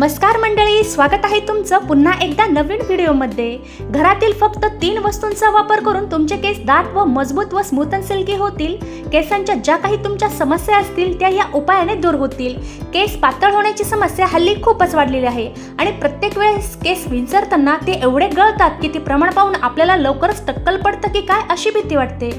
नमस्कार मंडळी स्वागत आहे तुमचं पुन्हा एकदा नवीन व्हिडिओमध्ये. घरातील फक्त तीन वस्तूंचा वापर करून तुमचे केस दाट व मजबूत व स्मूथ अँड सिल्की होतील. केसांच्या ज्या काही तुमच्या समस्या असतील त्या या उपायाने दूर होतील. केस पातळ होण्याची समस्या हल्ली खूपच वाढलेली आहे. आणि प्रत्येक वेळेस केस विंचरताना ते एवढे गळतात की ते प्रमाण पाहून आपल्याला लवकरच टक्कल पडतं की काय अशी भीती वाटते.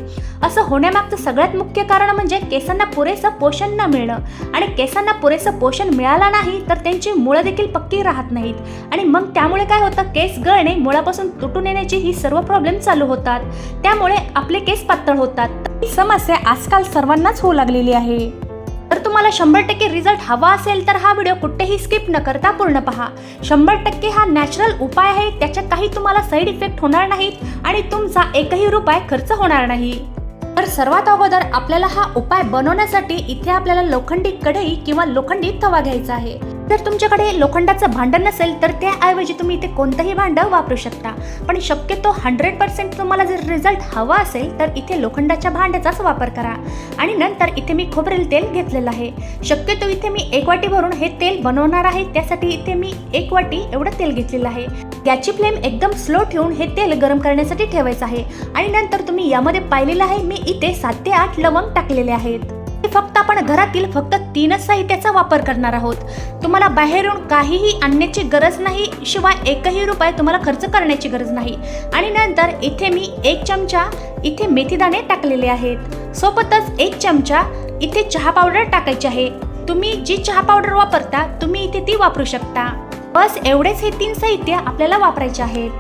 असं होण्यामागचं सगळ्यात मुख्य कारण म्हणजे केसांना पुरेसं पोषण न मिळणं. आणि केसांना पुरेसं पोषण मिळालं नाही तर त्यांची मुळं देखील पक्की राहत नाहीत. आणि मग त्यामुळे काय होतं? केस गळणे मुळापासून तुटून येण्याची ही सर्व प्रॉब्लेम चालू होतात. त्यामुळे आपले केस पातळ होतात. ही समस्या आजकाल सर्वांनाच होऊ लागलेली आहे. तर तुम्हाला शंभर टक्के रिझल्ट हवा असेल तर हा व्हिडिओ कुठेही स्किप न करता पूर्ण पहा. शंभर टक्के हा नॅचरल उपाय आहे त्याच्यात काही तुम्हाला साईड इफेक्ट होणार नाहीत आणि तुमचा एकही रुपये खर्च होणार नाही. तर सर्वात अगोदर आपल्याला हा उपाय बनवण्यासाठी इथे आपल्याला लोखंडी कढई किंवा लोखंडी तवा घ्यायचा आहे. जर तुमच्याकडे लोखंडाचं भांडं नसेल तर त्याऐवजी तुम्ही इथे कोणतंही भांडं वापरू शकता. पण शक्यतो हंड्रेड पर्सेंट तुम्हाला जर रिझल्ट हवा असेल तर इथे लोखंडाच्या भांड्याचाच वापर करा. आणि नंतर इथे मी खोबरेल तेल घेतलेलं आहे. शक्यतो इथे मी एक वाटी भरून हे तेल बनवणार आहे त्यासाठी इथे मी एक वाटी एवढं तेल घेतलेलं आहे. गॅसची फ्लेम एकदम स्लो ठेवून हे तेल गरम करण्यासाठी ठेवायचं आहे. आणि नंतर तुम्ही यामध्ये पाहिलेलं आहे मी इथे सात ते आठ लवंग टाकलेले आहेत. फक्त आपण घरातील फक्त तीनच साहित्याचा वापर करणार आहोत. तुम्हाला बाहेरून काहीही आणण्याची गरज नाही शिवाय एकही रुपये तुम्हाला खर्च करण्याची गरज नाही. आणि नंतर इथे मी एक चमचा इथे मेथीदाणे टाकलेले आहेत. सोबतच एक चमचा इथे चहा पावडर टाकायची आहे. तुम्ही जी चहा पावडर वापरता तुम्ही इथे ती वापरू शकता. बस एवढेच हे तीन साहित्य आपल्याला वापरायचे आहेत.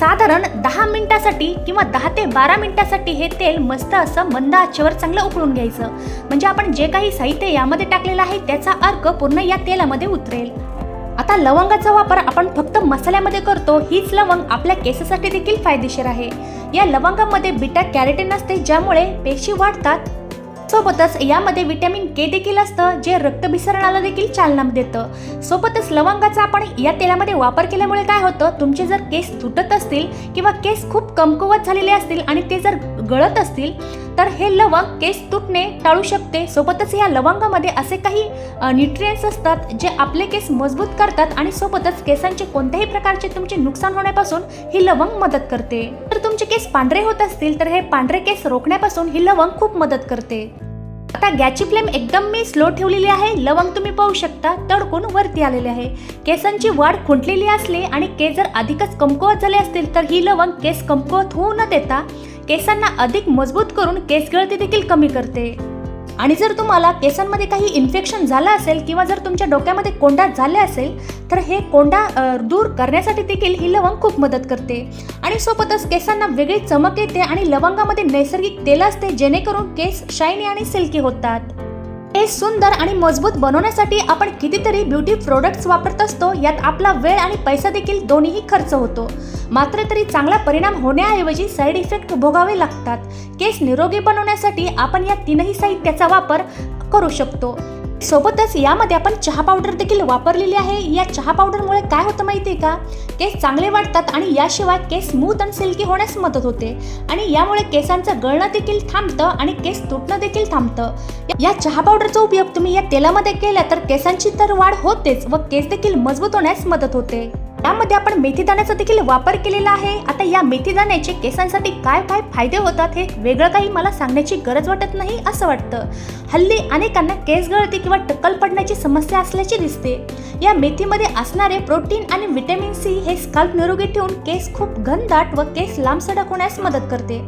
साधारण दहा मिनिटासाठी किंवा दहा ते बारा मिनिटासाठी हे तेल मस्त असं मंद आचेवर चांगलं उकळून घ्यायचं. म्हणजे आपण जे काही साहित्य यामध्ये टाकलेलं आहे त्याचा अर्क पूर्ण या तेलामध्ये उतरेल. आता लवंगाचा वापर आपण फक्त मसाल्यामध्ये करतो हीच लवंग आपल्या केसासाठी देखील फायदेशीर आहे. या लवंगामध्ये बिटा कॅरेटिन असते ज्यामुळे पेशी वाढतात सोबतच यामध्ये विटॅमिन के देखील असतं जे रक्तभिसरणाला देखील चालना देतं. सोबतच लवंगाचा आपण या तेलामध्ये वापर केल्यामुळे काय होतं तुमचे जर केस तुटत असतील किंवा केस खूप कमकुवत झालेले असतील आणि ते जर गळत असतील तर हे लवंग केस तुटणे टाळू शकते. सोबतच या लवंगामध्ये असे काही न्यूट्रियन्स असतात जे आपले केस मजबूत करतात आणि सोबतच केसांचे कोणत्याही प्रकारचे तुमचे नुकसान होण्यापासून ही लवंग मदत करते. तर तुमचे केस पांढरे होत असतील तर हे पांढरे केस रोखण्यापासून ही लवंग खूप मदत करते. आता गॅसची फ्लेम एकदम मी स्लो ठेवलेली आहे. लवंग तुम्ही पाहू शकता. तडकून वरती आलेले आहे. केसांची वाढ खुंटलेली असली आणि केस जर अधिकच कमकुवत झाले असतील तर ही लवंग केस कमकुवत होऊ न देता केसांना अधिक मजबूत करून केस गळती देखील कमी करते. आणि जर तुम्हाला केसांमध्ये काही इन्फेक्शन झालं असेल किंवा जर तुमच्या डोक्यामध्ये कोंडा झाले असेल तर हे कोंडा दूर करण्यासाठी देखील ही लवंग खूप मदत करते. आणि सोबतच केसांना वेगळी चमक येते आणि लवंगामध्ये नैसर्गिक तेल असते जेणेकरून केस शायनी आणि सिल्की होतात. केस सुंदर आणि मजबूत बनवण्यासाठी आपण कितीतरी ब्युटी प्रोडक्ट्स वापरत असतो यात आपला वेळ आणि पैसा देखील दोन्हीही खर्च होतो. मात्र तरी चांगला परिणाम होण्याऐवजी साईड इफेक्ट भोगावे लागतात. केस निरोगी बनवण्यासाठी आपण या तीनही साहित्याचा वापर करू शकतो. सोबतच यामध्ये आपण चहा पावडर देखील वापरलेली आहे. या चहा पावडरमुळे काय होतं माहिती आहे का? केस चांगले वाटतात आणि याशिवाय केस स्मूथ आणि सिल्की होण्यास मदत होते. आणि यामुळे केसांचं गळणं देखील थांबतं आणि केस तुटणं देखील थांबतं. या चहा पावडरचा उपयोग तुम्ही या तेलामध्ये केला तर केसांची तर वाढ होतेच व केस देखील मजबूत होण्यास मदत होते. यामध्ये आपण मेथी दाण्याचा देखील वापर केलेला आहे. आता या मेथी दाण्याचे केसांसाठी काय काय फायदे होतात हे वेगळं काही मला सांगण्याची गरज वाटत नाही असं वाटतं. हल्ली अनेकांना केस गळती किंवा टक्कल पडण्याची समस्या असल्याची दिसते. या मेथीमध्ये असणारे प्रोटीन आणि व्हिटॅमिन सी हे स्काल्प निरोगी ठेवून केस खूप घनदाट व केस लांब सडक होण्यास मदत करते.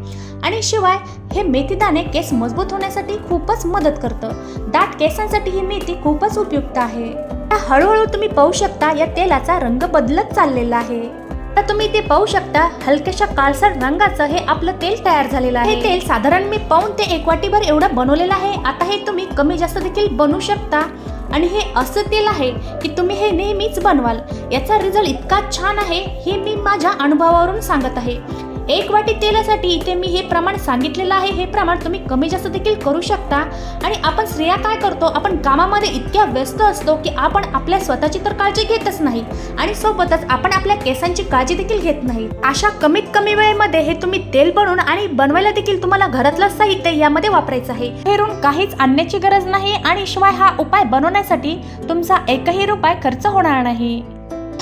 आणि शिवाय हे मेथीदाणे केस मजबूत होण्यासाठी खूपच मदत करतं. दाट केसांसाठी ही मेथी खूपच उपयुक्त आहे. हळूहळू तुम्ही पाहू शकता या तेलाचा रंग बदलत चाललेला आहे. आता तुम्ही ते पाहू शकता हलक्याशा काळसर रंगाचं हे आपलं तेल तयार झालेलं आहे. हे तेल साधारण मी पाऊन ते एक वाटीभर एवढं बनवलेलं आहे. आता हे तुम्ही कमी जास्त देखील बनवू शकता. आणि हे असं तेल आहे की तुम्ही हे नेहमीच बनवाल. याचा रिझल्ट इतका छान आहे हे मी माझ्या अनुभवावरून सांगत आहे. एक वाटी तेलासाठी इथे मी हे प्रमाण सांगितलेलं आहे. हे प्रमाण तुम्ही कमी जास्त देखील करू शकता. आणि आपण स्त्रिया काय करतो? आपण कामामध्ये इतक्या व्यस्त असतो की आपण आपल्या स्वतःची तर काळजी घेतच नाही. आणि सोबतच आपण आपल्या केसांची काळजी देखील घेत नाही. अशा कमीत कमी वेळेमध्ये हे तुम्ही तेल बनवून आणि बनवायला देखील तुम्हाला घरातलं साहित्य यामध्ये वापरायचं आहे. हेरून काहीच आणण्याची गरज नाही आणि शिवाय हा उपाय बनवण्यासाठी तुमचा एकही रुपये खर्च होणार नाही.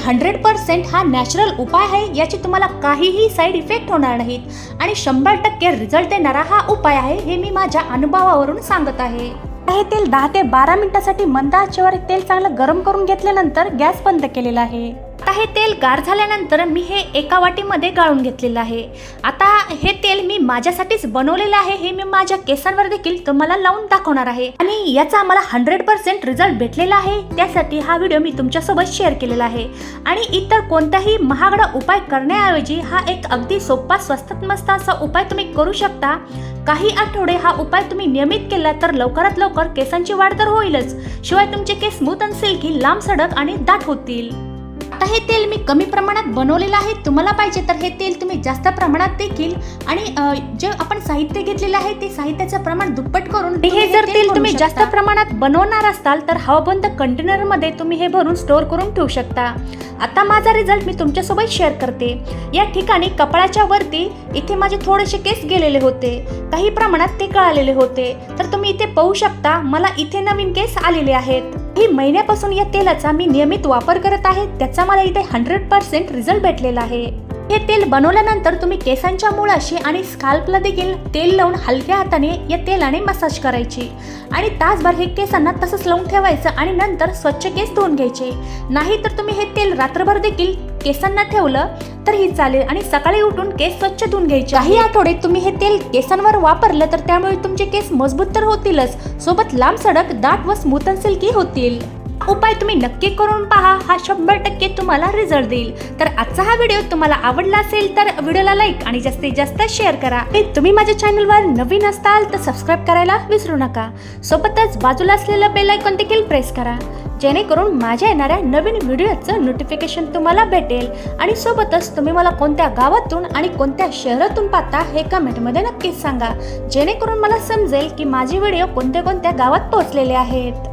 हंड्रेड पर्सेंट हा नॅचरल उपाय आहे याचे तुम्हाला काहीही साईड इफेक्ट होणार नाहीत. आणि शंभर टक्के रिझल्ट देणारा हा उपाय आहे हे मी माझ्या अनुभवावरून सांगत आहे. हे तेल दहा ते बारा मिनिटासाठी मंद आचेवर तेल चांगलं गरम करून घेतल्यानंतर गॅस बंद केलेला आहे. आता हे तेल गार झाल्यानंतर मी हे एका वाटीमध्ये गाळून घेतलेलं आहे. आता हे तेल मी माझ्यासाठीच बनवलेलं आहे हे मी माझ्या केसांवर देखील तुम्हाला लावून दाखवणार आहे. आणि याचा मला हंड्रेड पर्सेंट रिझल्ट भेटलेला आहे. त्यासाठी हा व्हिडिओ मी तुमच्यासोबत शेअर केलेला आहे. आणि इतर कोणताही महागडा उपाय करण्याऐवजी हा एक अगदी सोपा स्वस्तात मस्त असा उपाय तुम्ही करू शकता. काही आठवडे हा उपाय तुम्ही नियमित केला तर लवकरात लवकर केसांची वाढ तर होईलच. शिवाय तुमचे केस स्मूथ आणि सिल्की लांब सडक आणि दाट होतील. आता हे तेल मी कमी प्रमाणात बनवलेलं आहे. तुम्हाला पाहिजे तर हे तेल तुम्ही जास्त प्रमाणात देखील आणि जे आपण साहित्य घेतलेलं आहे ते साहित्याचं प्रमाण दुप्पट करून हे जर तेल तुम्ही जास्त प्रमाणात बनवणार असाल तर हवाबंद कंटेनरमध्ये तुम्ही हे भरून स्टोअर करून ठेवू शकता. आता माझा रिझल्ट मी तुमच्यासोबत शेअर करते. या ठिकाणी कपाळाच्या वरती इथे माझे थोडेसे केस गेलेले होते. काही प्रमाणात ते कळालेले होते. तर तुम्ही इथे पाहू शकता मला इथे नवीन केस आलेले आहेत. ही महिन्यापासून या तेलाचा मी नियमित वापर करत आहे. त्याचा मला इथे हंड्रेड पर्सेंट रिझल्ट भेटलेला आहे. हे तेल बनवल्यानंतर तुम्ही केसांच्या मुळाशी आणि स्काल्पला देखील तेल लावून हलक्या हाताने या तेलाने मसाज करायची. आणि तासभर हे केसांना तसंच लावून ठेवायचं आणि नंतर स्वच्छ केस धुवून घ्यायचे. नाही तर तुम्ही हे तेल रात्रभर देखील केसांना ठेवलं तर ही चालेल आणि सकाळी उठून केस स्वच्छ धुवून घ्यायचे. काही आठवडे तुम्ही हे तेल केसांवर वापरलं तर त्यामुळे तुमचे केस मजबूत तर होतीलच. सोबत लांब सडक दाट व स्मूथ सिल्की होतील? उपाय तुम्ही नक्की करून पहा. हा शंभर टक्के तुम्हाला रिझल्ट देईल. तर आजचा हा व्हिडिओ तुम्हाला आवडला असेल तर व्हिडिओला लाईक आणि जास्तीत जास्त शेअर करा. तुम्ही माझ्या चॅनलवर नवीन असताल तर सबस्क्राईब करायला विसरू नका. सोबतच बाजूला असलेलं बेल आयकॉन देखील प्रेस करा. जेणेकरून माझ्या येणाऱ्या नवीन व्हिडिओचं नोटिफिकेशन तुम्हाला भेटेल. आणि सोबतच तुम्ही मला कोणत्या गावातून आणि कोणत्या शहरातून पाहता हे कमेंटमध्ये नक्कीच सांगा. जेणेकरून मला समजेल की माझे व्हिडिओ कोणत्या कोणत्या गावात पोहोचलेले आहेत.